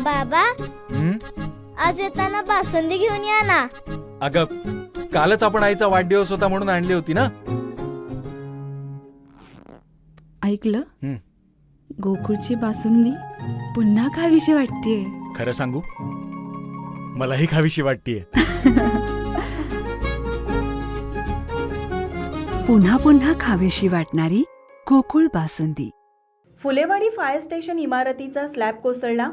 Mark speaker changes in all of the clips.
Speaker 1: बाबा
Speaker 2: हं?
Speaker 1: आज येताना बासुंदी घेऊन या ना.
Speaker 2: अगं कालच आपण आईचा वाढदिवस होता म्हणून आणली होती ना.
Speaker 3: ऐकलं?
Speaker 2: हं.
Speaker 3: गोकुळची बासुंदी पुन्हा खावीशी वाटतेय.
Speaker 2: खरं सांगू? मलाही खावीशी वाटतीये.
Speaker 4: पुन्हा पुन्हा खावीशी वाटणारी गोकुळ बासुंदी.
Speaker 5: फुलेवाडी फायर स्टेशन इमारतीचा स्लॅब कोसळला.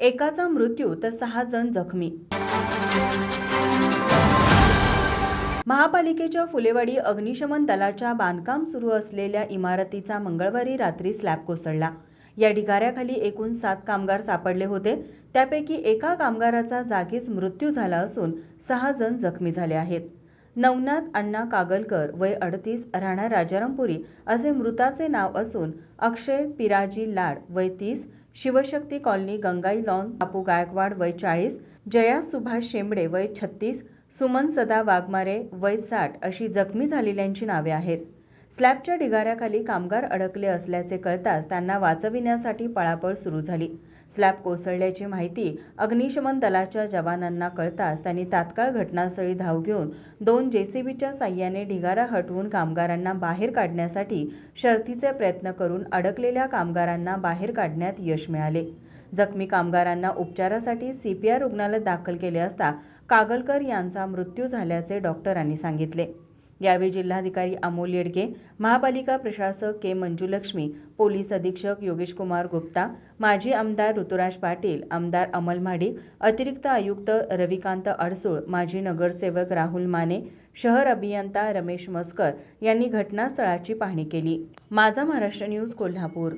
Speaker 5: एकाचा मृत्यू तर सहा जण जखमी. महापालिकेच्या फुलेवाडी अग्निशमन दलाच्या बांधकाम सुरू असलेल्या इमारतीचा मंगळवारी रात्री स्लॅब कोसळला. या ढिगाऱ्याखाली एकूण सात कामगार सापडले होते. त्यापैकी एका कामगाराचा जागीच मृत्यू झाला असून सहा जण जखमी झाले आहेत. नवनाथ अण्णा कागलकर वय अडतीस राहणार राजारामपुरी असे मृताचे नाव असून अक्षय पिराजी लाड वय तीस शिवशक्ती कॉलनी गंगाई लॉन बापू गायकवाड वय चाळीस जया सुभाष शेंबडे वय छत्तीस सुमन सदा वाघमारे वय साठ अशी जखमी झालेल्यांची नावे आहेत. स्लॅबच्या ढिगाऱ्याखाली कामगार अडकले असल्याचे कळताच त्यांना वाचविण्यासाठी पळापळ सुरू झाली. स्लॅब कोसळल्याची माहिती अग्निशमन दलाच्या जवानांना कळताच त्यांनी तात्काळ घटनास्थळी धाव घेऊन दोन जेसीबीच्या साह्याने ढिगारा हटवून कामगारांना बाहेर काढण्यासाठी शर्थीचे प्रयत्न करून अडकलेल्या कामगारांना बाहेर काढण्यात यश मिळाले. जखमी कामगारांना उपचारासाठी सीपीआर रुग्णालयात दाखल केले असता कागलकर यांचा मृत्यू झाल्याचे डॉक्टरांनी सांगितले. यावेळी जिल्हाधिकारी अमोल येडगे महापालिका प्रशासक के मंजुलक्ष्मी पोलीस अधीक्षक योगेशकुमार गुप्ता माजी आमदार ऋतुराज पाटील आमदार अमल म्हाडिक अतिरिक्त आयुक्त रविकांत अडसूळ माजी नगरसेवक राहुल माने शहर अभियंता रमेश मस्कर यांनी घटनास्थळाची पाहणी केली. माझा महाराष्ट्र न्यूज कोल्हापूर.